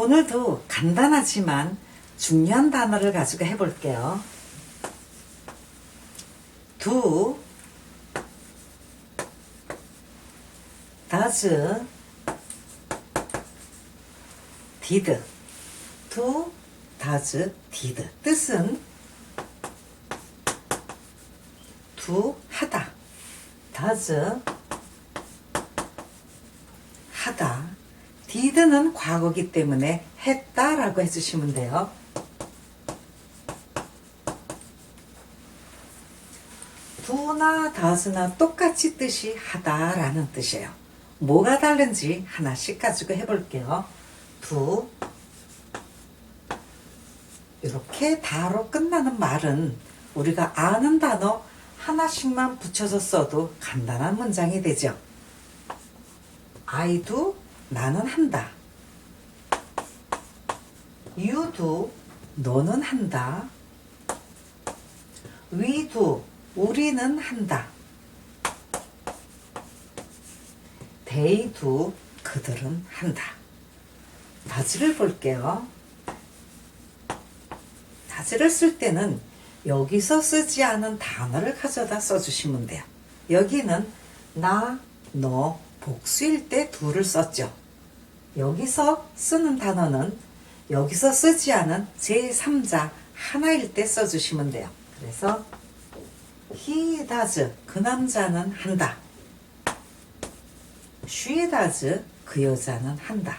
오늘도 간단하지만 중요한 단어를 가지고 해볼게요. 디드. 두, 다즈, 디드. 뜻은 두, 하다. 다즈, 하다. 디드는 과거기 때문에 했다 라고 해주시면 돼요. 두나 다스나 똑같이 뜻이 하다 라는 뜻이에요. 뭐가 다른지 하나씩 가지고 해볼게요. 두 이렇게 다로 끝나는 말은 우리가 아는 단어 하나씩만 붙여서 써도 간단한 문장이 되죠. I do 나는 한다. You do 너는 한다. We do 우리는 한다. They do 그들은 한다. 다지를 볼게요. 다지를 쓸 때는 여기서 쓰지 않은 단어를 가져다 써주시면 돼요. 여기는 나, 너, 복수일 때 두를 썼죠. 여기서 쓰는 단어는 여기서 쓰지 않은 제3자 하나일 때 써주시면 돼요. 그래서 he does 그 남자는 한다. she does 그 여자는 한다.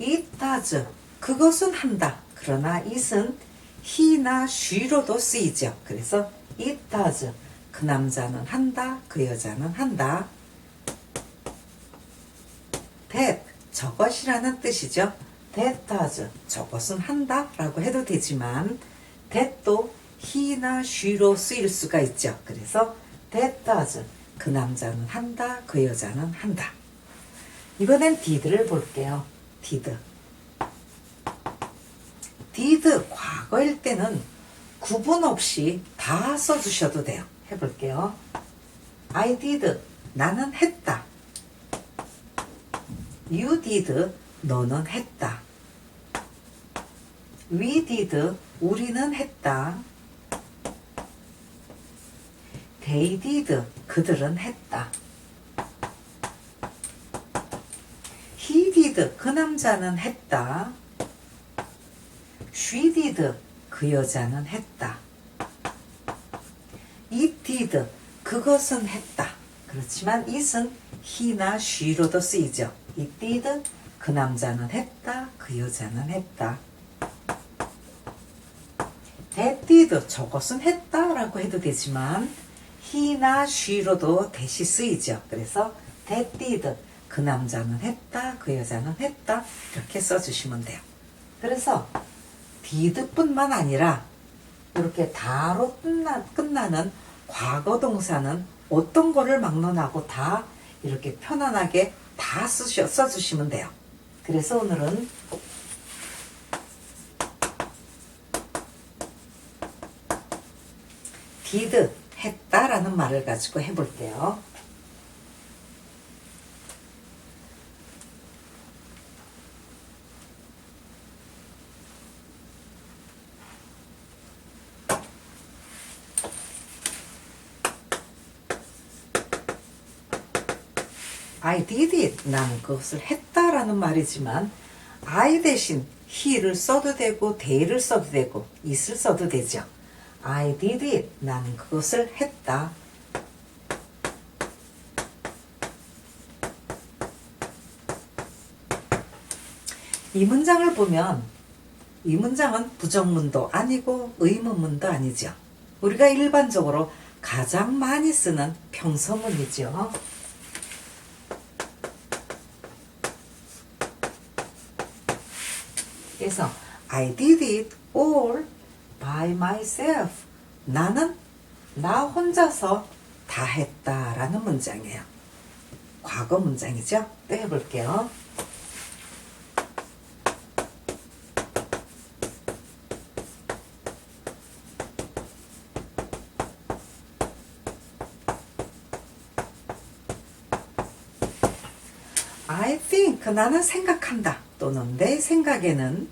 it does 그것은 한다. 그러나 it은 he나 she로도 쓰이죠. 그래서 it does 그 남자는 한다. 그 여자는 한다. That 저것이라는 뜻이죠. that does 저것은 한다 라고 해도 되지만 that도 he나 she로 쓰일 수가 있죠. 그래서 that does 그 남자는 한다. 그 여자는 한다. 이번엔 did를 볼게요. did did 과거일 때는 구분 없이 다 써주셔도 돼요. 해볼게요. I did 나는 했다. You did 너는 했다. We did 우리는 했다. They did 그들은 했다. He did 그 남자는 했다. She did 그 여자는 했다. It did 그것은 했다. 그렇지만 it은 he나 she로도 쓰이죠. It did 그 남자는 했다. 그 여자는 했다. Did 저것은 했다라고 해도 되지만 he나 she로도 대시 쓰이죠. 그래서 did 그 남자는 했다. 그 여자는 했다. 이렇게 써주시면 돼요. 그래서 did뿐만 아니라 이렇게 다로 끝나, 끝나는 과거 동사는 어떤 거를 막론하고 다 이렇게 편안하게 다 쓰셔, 써주시면 돼요. 그래서 오늘은 did 했다라는 말을 가지고 해볼게요. I did it. 나는 그것을 했다라는 말이지만 I 대신 he를 써도 되고 they를 써도 되고 it을 써도 되죠. I did it. 나는 그것을 했다. 이 문장을 보면 이 문장은 부정문도 아니고 의문문도 아니죠. 우리가 일반적으로 가장 많이 쓰는 평서문이죠. 그래서 I did it all by myself. 나는 나 혼자서 다 했다라는 문장이에요. 과거 문장이죠? 또 해볼게요. I think 나는 생각한다 또는 내 생각에는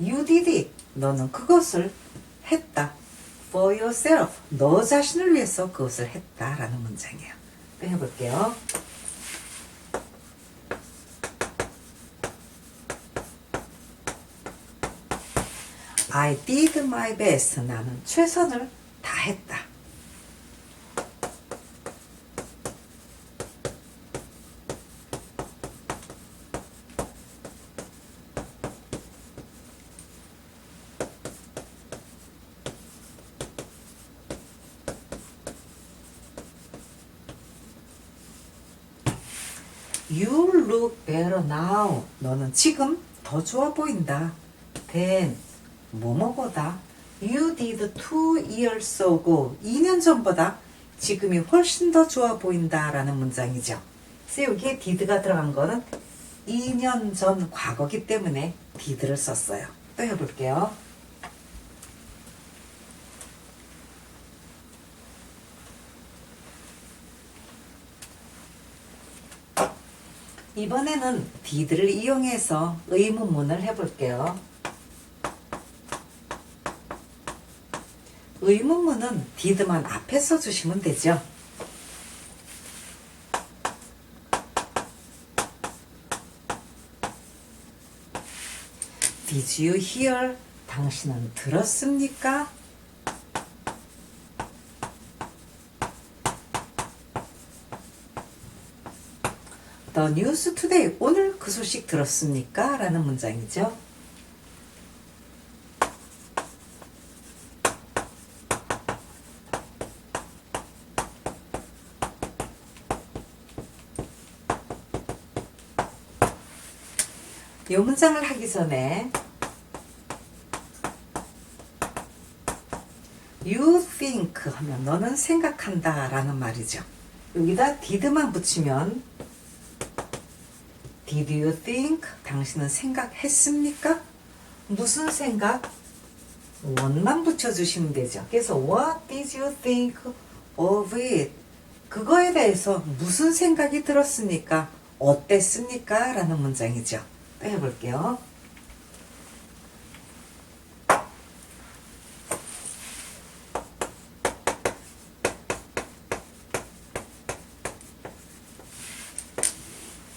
you did it 너는 그것을 했다 for yourself 너 자신을 위해서 그것을 했다 라는 문장이에요. 또 해볼게요. I did my best. 나는 최선을 다했다. You look better now. 너는 지금 더 좋아 보인다. Then 뭐뭐보다 You did two years ago. 2년 전보다 지금이 훨씬 더 좋아 보인다 라는 문장이죠. 그래서 여기에 did가 들어간 거는 2년 전 과거기 때문에 did를 썼어요. 또 해볼게요. 이번에는 did를 이용해서 의문문을 해볼게요. 의문문은 did만 앞에 써주시면 되죠. You hear? 당신은 들었습니까? The news today. 오늘 그 소식 들었습니까? 라는 문장이죠. 이 문장을 하기 전에 You think 하면 너는 생각한다 라는 말이죠. 여기다 did만 붙이면 Did you think? 당신은 생각했습니까? 무슨 생각? 원만 붙여주시면 되죠. 그래서 What did you think of it? 그거에 대해서 무슨 생각이 들었습니까? 어땠습니까? 라는 문장이죠. 또 해볼게요.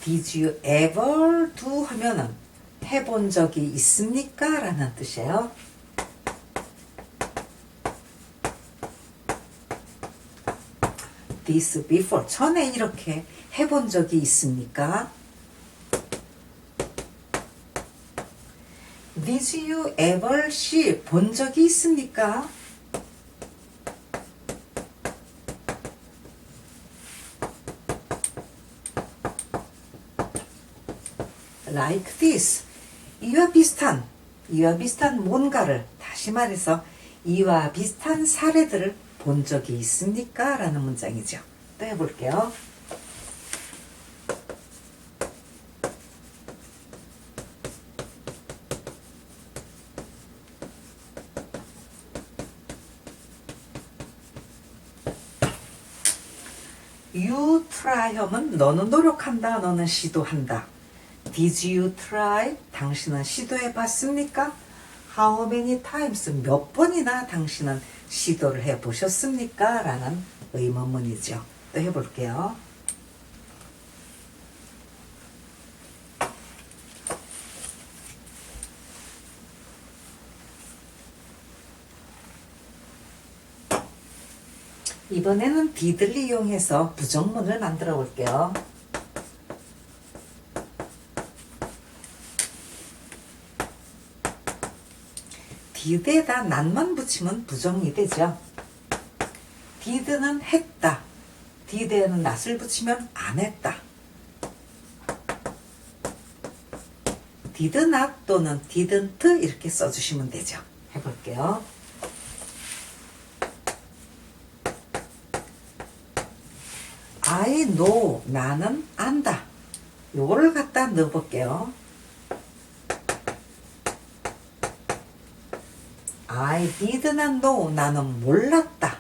Did you ever do 하면은 해본 적이 있습니까? 라는 뜻이에요. this 전에 이렇게 해본 적이 있습니까? Did you ever see 본 적이 있습니까? Like this. 이와 비슷한, 이와 비슷한 뭔가를, 다시 말해서 이와 비슷한 사례들을 본 적이 있습니까? 라는 문장이죠. 또 해볼게요. You try 하면 너는 노력한다, 너는 시도한다. Did you try? 당신은 시도해 봤습니까? How many times? 몇 번이나 당신은 시도를 해 보셨습니까? 라는 의문문이죠. 또 해볼게요. did를 이용해서 부정문을 만들어 볼게요. Did에다 난만 붙이면 부정이 되죠. did는 했다. did에는 낫을 붙이면 안 했다. did not 또는 didn't 이렇게 써주시면 되죠. 해볼게요. I know 나는 안다. 요거를 갖다 넣어볼게요. Not know. 나는 몰랐다.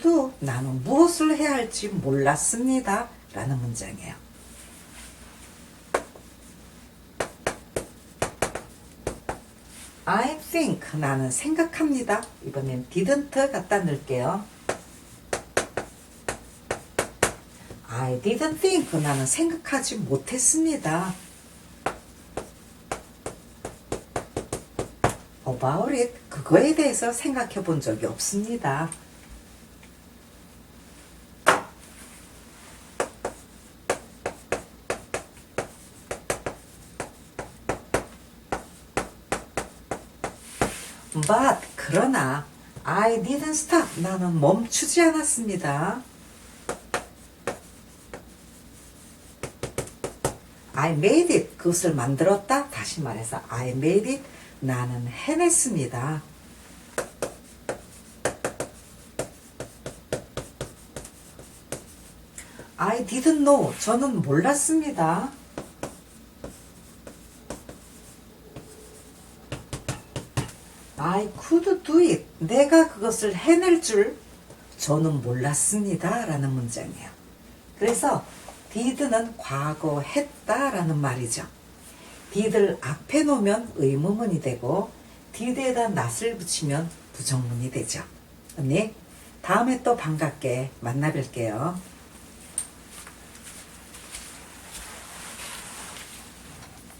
Do? 나는 무엇을 해야 할지 몰랐습니다. 라는 문장이에요. I think 나는 생각합니다. 이번엔 didn't 갖다 넣을게요. I didn't think 나는 생각하지 못했습니다. About it 그거에 대해서 생각해 본 적이 없습니다. 그러나 I didn't stop 나는 멈추지 않았습니다. I made it 그것을 만들었다 다시 말해서 I made it 나는 해냈습니다. I didn't know 저는 몰랐습니다. I could do it. 내가 그것을 해낼 줄 저는 몰랐습니다. 라는 문장이에요. 그래서 did는 과거 했다라는 말이죠. did를 앞에 놓으면 의문문이 되고 did에다 not을 붙이면 부정문이 되죠. 언니, 다음에 또 반갑게 만나 뵐게요.